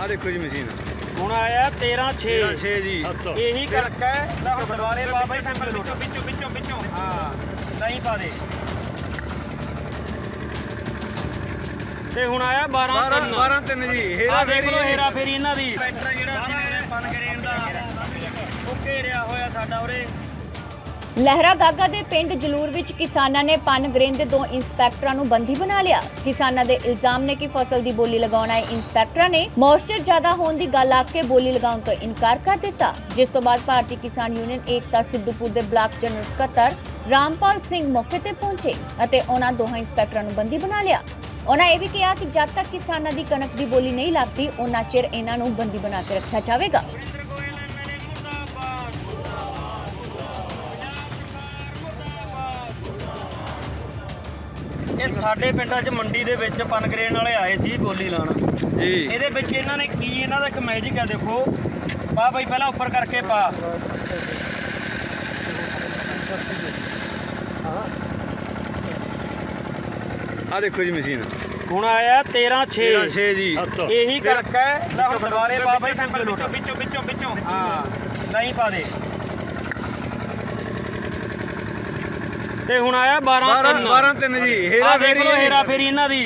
ਆ ਦੇਖੋ ਜੀ ਮਸ਼ੀਨ। ਹੁਣ ਆਇਆ 13 6 6 ਜੀ। ਇਹੀ ਕਰਕੇ ਲੈ ਹੁਣ ਦੁਬਾਰੇ ਪਾ ਬਾਈ ਸੈਂਪਲ ਵਿੱਚੋਂ ਵਿੱਚੋਂ ਵਿੱਚੋਂ ਵਿੱਚੋਂ। ਹਾਂ। ਨਹੀਂ ਪਾ ਦੇ। ਤੇ ਹੁਣ ਆਇਆ 12 12 ਤਿੰਨ। 12 ਤਿੰਨ ਜੀ। ਹੇਰਾ ਫੇਰੀ ਹੇਰਾ ਫੇਰੀ ਇਹਨਾਂ ਦੀ। ਬੈਟਰ ਜਿਹੜਾ ਪਨ ਗਰੇਨ ਦਾ ਉਹ ਘੇਰਿਆ ਹੋਇਆ ਸਾਡਾ ਉਰੇ। ਲਹਿਰਾ ਗਾਗਾ ਦੇ ਪਿੰਡ ਜਲੂਰ ਵਿੱਚ ਕਿਸਾਨਾਂ ਨੇ ਪਨ ਦੇ ਦੋ ਇੰਸਪੈਕਟਰਾਂ ਨੂੰ ਬੰਦੀ ਬਣਾ ਲਿਆ। ਕਿਸਾਨਾਂ ਦੇ ਇਲਜ਼ਾਮ ਨੇ ਕਿ ਫਸਲ ਦੀ ਬੋਲੀ ਲਗਾਉਣ ਆਏ ਇੰਸਪੈਕਟਰਾਂ ਨੇ ਮੌਇਸਚਰ ਜ਼ਿਆਦਾ ਹੋਣ ਦੀ ਗੱਲ ਆਖ ਕੇ ਬੋਲੀ ਲਗਾਉਣ ਤੋਂ ਇਨਕਾਰ ਕਰ ਦਿੱਤਾ। ਜਿਸ ਤੋਂ ਬਾਅਦ ਭਾਰਤੀ ਕਿਸਾਨ ਯੂਨੀਅਨ ਏਕਤਾ ਸਿੱਧੂਪੁਰ ਦੇ ਬਲਾਕ ਜਨਰਲ ਸਕੱਤਰ ਰਾਮਪਾਲ ਸਿੰਘ ਮੌਕੇ ਤੇ ਪਹੁੰਚੇ ਅਤੇ ਉਹਨਾਂ ਦੋਹਾਂ ਇੰਸਪੈਕਟਰਾਂ ਨੂੰ ਬੰਦੀ ਬਣਾ ਲਿਆ। ਉਹਨਾਂ ਇਹ ਵੀ ਕਿਹਾ ਕਿ ਜਦ ਤੱਕ ਕਿਸਾਨਾਂ ਦੀ ਕਣਕ ਦੀ ਬੋਲੀ ਨਹੀਂ ਲੱਗਦੀ ਉਹਨਾਂ ਚਿਰ ਇਹਨਾਂ ਨੂੰ ਬੰਦੀ ਬਣਾ ਕੇ ਰੱਖਿਆ ਜਾਵੇਗਾ। ਇਹ ਸਾਡੇ ਪਿੰਡਾਂ 'ਚ ਮੰਡੀ ਦੇ ਵਿੱਚ ਪਨਗਰੇਨ ਵਾਲੇ ਆਏ ਸੀ ਬੋਲੀ ਲਾਉਣ। ਜੀ। ਇਹਦੇ ਵਿੱਚ ਇਹਨਾਂ ਨੇ ਕੀ ਇਹਨਾਂ ਦਾ ਇੱਕ ਮੈਜਿਕ ਹੈ ਦੇਖੋ। ਪਾ ਬਈ ਪਹਿਲਾਂ ਉੱਪਰ ਕਰਕੇ ਪਾ। ਆ ਦੇਖੋ ਜੀ ਮਸ਼ੀਨ। ਹੁਣ ਆਇਆ 13 6 13 6 ਜੀ। ਇਹੀ ਕਰਕੇ ਲੈ ਹੁਣ ਦੁਬਾਰੇ ਪਾ ਬਾਈ ਸੈਂਪਲ ਵਿੱਚੋਂ ਵਿੱਚੋਂ ਵਿੱਚੋਂ। ਹਾਂ ਨਹੀਂ ਪਾ ਦੇ। ਤੇ ਹੁਣ ਆਇਆ 12 12 ਤਿੰਨ। 12 ਤਿੰਨ ਜੀ। ਹੇਰਾ ਫੇਰੀ ਹੇਰਾ ਫੇਰੀ ਇਹਨਾਂ ਦੀ।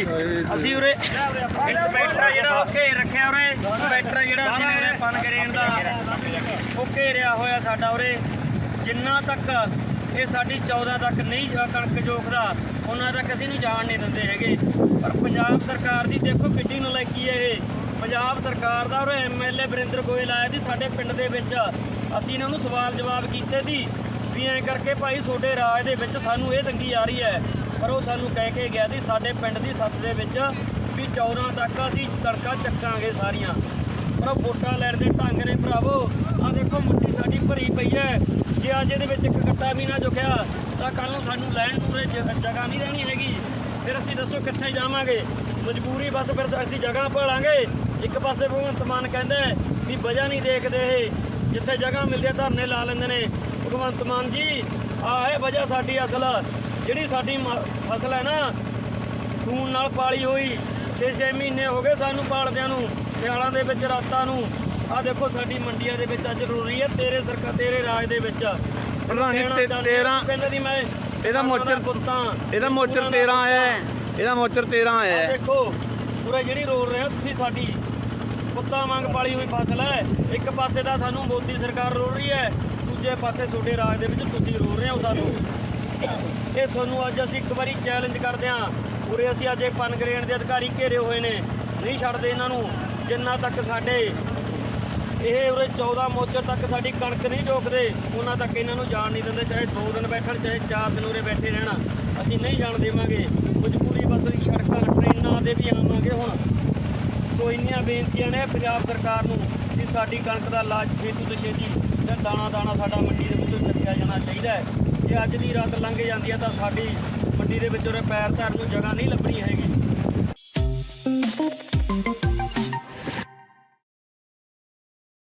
ਅਸੀਂ ਉਰੇ ਇੰਸਪੈਕਟਰ ਜਿਹੜਾ ਘੇਰ ਰੱਖਿਆ ਉਰੇ। ਇੰਸਪੈਕਟਰ ਜਿਹੜਾ ਸੀ ਇਹਨੇ ਪਨ ਗਰੇਨ ਦਾ ਉਹ ਘੇਰਿਆ ਹੋਇਆ ਸਾਡਾ ਉਰੇ। ਜਿੰਨਾ ਤੱਕ ਇਹ ਸਾਡੀ 14 ਤੱਕ ਨਹੀਂ ਜਾ ਕਣਕ ਜੋਖਦਾ ਉਹਨਾਂ ਤੱਕ ਅਸੀਂ ਨੂੰ ਜਾਣ ਨਹੀਂ ਦਿੰਦੇ ਹੈਗੇ। ਪਰ ਪੰਜਾਬ ਸਰਕਾਰ ਦੀ ਦੇਖੋ ਕਿੱਡੀ ਨਲਾਇਕੀ ਹੈ ਇਹ। ਪੰਜਾਬ ਸਰਕਾਰ ਦਾ ਉਹ ਐਮਐਲਏ ਵਰਿੰਦਰ ਗੋਇਲ ਆਇਆ ਸੀ ਸਾਡੇ ਪਿੰਡ ਦੇ ਵਿੱਚ। ਅਸੀਂ ਇਹਨਾਂ ਨੂੰ ਸਵਾਲ ਜਵਾਬ ਕੀਤੇ ਸੀ। ਵੀ ਐਂ ਕਰਕੇ ਭਾਈ ਤੁਹਾਡੇ ਰਾਜ ਦੇ ਵਿੱਚ ਸਾਨੂੰ ਇਹ ਤੰਗੀ ਆ ਰਹੀ ਹੈ। ਪਰ ਉਹ ਸਾਨੂੰ ਕਹਿ ਕੇ ਗਿਆ ਸੀ, ਸਾਡੇ ਪਿੰਡ ਦੀ ਸੱਤ ਦੇ ਵਿੱਚ ਵੀ 14 ਤੱਕ ਅਸੀਂ ਸੜਕਾਂ ਚੱਕਾਂਗੇ ਸਾਰੀਆਂ। ਪਰ ਉਹ ਵੋਟਾਂ ਲੈਣ ਦੇ ਢੰਗ ਨੇ ਭਰਾਵੋ ਆ ਦੇਖੋ ਮੁੱਠੀ ਸਾਡੀ ਭਰੀ ਪਈ ਹੈ। ਜੇ ਅੱਜ ਇਹਦੇ ਵਿੱਚ ਇੱਕ ਕੱਟਾ ਵੀ ਨਾ ਜੁਕਿਆ ਤਾਂ ਕੱਲ ਨੂੰ ਸਾਨੂੰ ਲੈਣ ਪੂਰੇ ਜ- ਜਗ੍ਹਾ ਨਹੀਂ ਰਹਿਣੀ ਹੈਗੀ। ਫਿਰ ਅਸੀਂ ਦੱਸੋ ਕਿੱਥੇ ਜਾਵਾਂਗੇ? ਮਜਬੂਰੀ ਬਸ ਫਿਰ ਅਸੀਂ ਜਗ੍ਹਾ ਭਾਲਾਂਗੇ। ਇੱਕ ਪਾਸੇ ਭਗਵੰਤ ਮਾਨ ਕਹਿੰਦਾ ਵੀ ਵਜ੍ਹਾ ਨਹੀਂ ਦੇਖਦੇ ਇਹ। ਜਿੱਥੇ ਜਗ੍ਹਾ ਮਿਲਦੀ ਧਰਨੇ ਲਾ ਲੈਂਦੇ ਨੇ। ਭਗਵੰਤ ਮਾਨ ਜੀ ਆਹ ਹੈ ਵਜ੍ਹਾ ਸਾਡੀ ਅਸਲ ਜਿਹੜੀ ਸਾਡੀ ਫਸਲ ਹੈ ਨਾ ਖੂਨ ਨਾਲ ਪਾਲੀ ਹੋਈ 6-6 ਮਹੀਨੇ ਹੋ ਗਏ ਸਾਨੂੰ ਪਾਲਦਿਆਂ ਨੂੰ ਸਿਆਲਾਂ ਦੇ ਵਿੱਚ ਰਾਤਾਂ ਨੂੰ। ਆਹ ਦੇਖੋ ਸਾਡੀ ਮੰਡੀਆਂ ਦੇ ਵਿੱਚ ਅੱਜ ਰੂਰੀ ਹੈ ਤੇਰੇ ਸਰਕਾਰ ਤੇਰੇ ਰਾਜ ਦੇ ਵਿੱਚ। ਪ੍ਰਧਾਨ ਜੀ, ਕਹਿਣਾ ਤੇ- ਚਾਹੁੰਦੇ ਆ, 13 ਕਹਿੰਦੇ ਦੀ ਮੈਂ ਇਹਦਾ ਮੋਚਰ- ਪੁੱਤਾਂ ਇਹਦਾ ਮੋਚਰ 13 ਆਇਆ ਹੈ। ਇਹਦਾ ਮੋਚਰ 13 ਆਇਆ ਹੈ। ਦੇਖੋ ਪੂਰੇ ਜਿਹੜੀ ਰੋਲ ਰਹੇ ਤੁਸੀਂ ਸਾਡੀ ਕੁੱਤਾ ਵਾਂਗ ਪਾਲੀ ਹੋਈ ਫਸਲ ਹੈ। ਇੱਕ ਪਾਸੇ ਦਾ ਸਾਨੂੰ ਮੋਦੀ ਸਰਕਾਰ ਰੋਲ ਰਹੀ ਹੈ। ਦੂਜੇ ਪਾਸੇ ਤੁਹਾਡੇ ਰਾਜ ਦੇ ਵਿੱਚ ਤੁਸੀਂ ਰੋਲ ਰਹੇ ਹੋ ਸਾਨੂੰ। ਇਹ ਤੁਹਾਨੂੰ ਅੱਜ ਅਸੀਂ ਇੱਕ ਵਾਰੀ ਚੈਲੰਜ ਕਰਦੇ ਹਾਂ। ਉਰੇ ਅਸੀਂ ਅੱਜ ਇਹ ਪਨਗਰੇਨ ਦੇ ਅਧਿਕਾਰੀ ਘੇਰੇ ਹੋਏ ਨੇ। ਨਹੀਂ ਛੱਡਦੇ ਇਹਨਾਂ ਨੂੰ, ਜਿੰਨਾ ਤੱਕ ਸਾਡੇ ਇਹ ਉਰੇ 14 ਮੋਚਰ ਤੱਕ ਸਾਡੀ ਕਣਕ ਨਹੀਂ ਜੋਖਦੇ ਉਹਨਾਂ ਤੱਕ ਇਹਨਾਂ ਨੂੰ ਜਾਣ ਨਹੀਂ ਦਿੰਦੇ, ਚਾਹੇ 2 ਦਿਨ ਬੈਠਣ, ਚਾਹੇ 4 ਦਿਨ ਉਰੇ ਬੈਠੇ ਰਹਿਣਾ। ਅਸੀਂ ਨਹੀਂ ਜਾਣ ਦੇਵਾਂਗੇ। ਮਜਬੂਰੀ ਬਸ ਦੀ ਸੜਕਾਂ, ਟ੍ਰੇਨਾਂ ਦੇ ਵੀ ਆਵਾਂਗੇ ਹੁਣ। ਸੋ ਇੰਨੀਆਂ ਬੇਨਤੀਆਂ ਨੇ ਪੰਜਾਬ ਸਰਕਾਰ ਨੂੰ ਕਿ ਸਾਡੀ ਕਣਕ ਦਾ ਲਾਜ ਛੇਤੀ ਤੋਂ ਛੇਤੀ ਤੇ ਦਾਣਾ ਦਾਣਾ ਸਾਡਾ ਮੰਡੀ ਦੇ ਵਿੱਚੋਂ ਚੱਕਿਆ ਜਾਣਾ ਚਾਹੀਦਾ ਹੈ। ਜੇ ਅੱਜ ਦੀ ਰਾਤ ਲੰਘ ਜਾਂਦੀ ਹੈ ਤਾਂ ਸਾਡੀ ਮੰਡੀ ਦੇ ਵਿੱਚ ਉਰੇ ਪੈਰ ਧਰਨ ਨੂੰ ਜਗ੍ਹਾ ਨਹੀਂ ਲੱਭਣੀ ਹੈਗੀ।